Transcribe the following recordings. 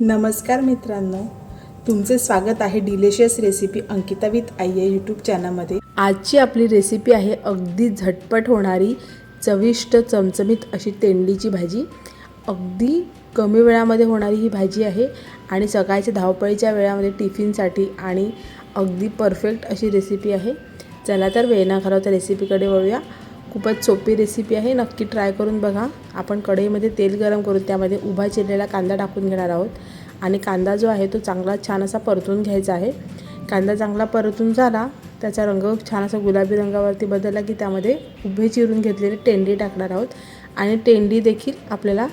नमस्कार मित्रांनो तुमचे स्वागत आहे डिलिशियस रेसिपी अंकिता विथ आई या यूट्यूब चॅनलमध्ये. आजची आपली रेसिपी आहे अगदी झटपट होणारी चविष्ट चमचमीत अशी तेंडीची भाजी. अगदी कमी वेळामध्ये होणारी ही भाजी आहे आणि सकाळच्या धावपळीच्या वेळामध्ये टिफिनसाठी आणि अगदी परफेक्ट अशी रेसिपी आहे. चला तर वेळ न घालवता रेसिपीकडे वळूया. खूपच सोपी रेसिपी आहे. नक्की ट्राय करून बघा. आपण कढईमध्ये तेल गरम करून त्यामध्ये उभा चिरलेला कांदा टाकून घेणार आहोत. आणि कांदा जो आहे तो चांगला छान असा परतून घ्यायचा आहे. कांदा चांगला परतून झाला त्याचा रंग छान असा गुलाबी रंगावरती बदलला की त्यामध्ये उभे चिरून घेतलेले टेंडी टाकणार आहोत. आणि टेंडी देखील आपल्याला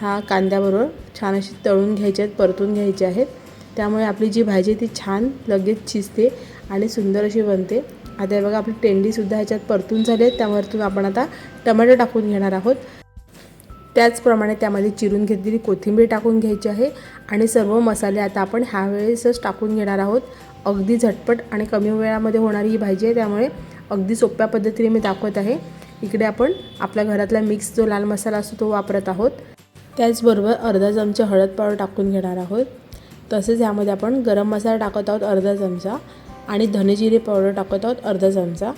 हा कांद्याबरोबर छान अशी तळून घ्यायचे आहेत परतून घ्यायची आहेत. त्यामुळे आपली जी भाजी आहे ती छान लगेच शिजते आणि सुंदर अशी बनते. आता हे बघा आपली टेंडीसुद्धा ह्याच्यात परतून झाली आहे त्यावरतून आपण आता टमॅटो टाकून घेणार आहोत. त्याचप्रमाणे त्यामध्ये चिरून घेतलेली कोथिंबीर टाकून घ्यायची आहे. आणि सर्व मसाले आता आपण ह्या वेळेसच टाकून घेणार आहोत. अगदी झटपट आणि कमी वेळामध्ये होणारी ही भाजी आहे. त्यामुळे अगदी सोप्या पद्धतीने मी दाखवत आहे. इकडे आपण आपल्या घरातला मिक्स जो लाल मसाला असतो तो वापरत आहोत. त्याचबरोबर अर्धा चमचा हळद पावडर टाकून घेणार आहोत. तसेच ह्यामध्ये आपण गरम मसाला टाकत आहोत अर्धा चमचा. आणि धनेजिरे पावडर टाकत आहोत अर्धा चमचा.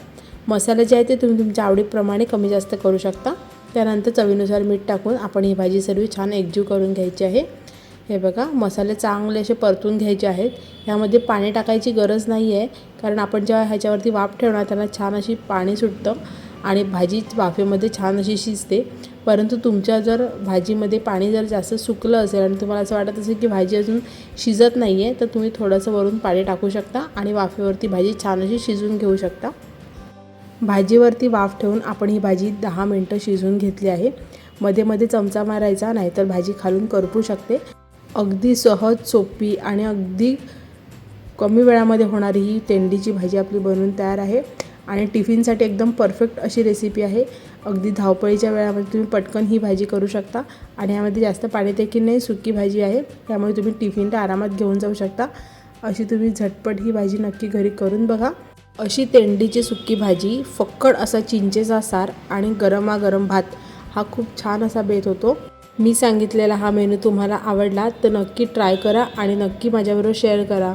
मसाले जे आहे ते तुम्ही तुमच्या आवडीप्रमाणे कमी जास्त करू शकता. त्यानंतर चवीनुसार मीठ टाकून आपण ही भाजी सर्व छान एकजीव करून घ्यायची आहे. हे बघा मसाले चांगले असे परतून घ्यायचे आहेत. ह्यामध्ये पाणी टाकायची गरज नाही आहे कारण आपण जेव्हा ह्याच्यावरती वाफ ठेवणार त्यांना छान अशी पाणी सुटतं आणि भाजी वाफेमध्ये छान अशी शिजते. परंतु तुमच्या जर भाजीमध्ये पाणी जर जास्त सुकलं असेल आणि तुम्हाला असं वाटत असेल की भाजी अजून शिजत नाही आहे तर तुम्ही थोडंसं वरून पाणी टाकू शकता आणि वाफेवरती भाजी छान अशी शिजवून घेऊ शकता. भाजीवरती वाफ ठेवून आपण ही भाजी दहा मिनटं शिजवून घेतली आहे. मध्ये मध्ये चमचा मारायचा नाहीतर भाजी खालून करपू शकते. अगदी सहज सोपी आणि अगदी कमी वेळामध्ये होणारी ही तेंडीची भाजी आपली बनवून तयार आहे. आणि टिफिनसाठी एकदम परफेक्ट अशी रेसिपी आहे. अगदी धावपळीच्या वेळामध्ये तुम्ही पटकन ही भाजी करू शकता. आणि यामध्ये जास्त पाणी देखील नाही सुकी भाजी आहे. त्यामुळे तुम्ही टिफिनला आरामात घेऊन जाऊ शकता. अशी तुम्ही झटपट ही भाजी नक्की घरी करून बघा. अशी तेंडीची सुकी भाजी फक्कड असा चिंचेचा सार आणि गरमागरम भात हा खूप छान असा बेत होतो. मी सांगितलेला हा मेनू तुम्हाला आवडला तर नक्की ट्राय करा आणि नक्की माझ्याबरोबर शेअर करा.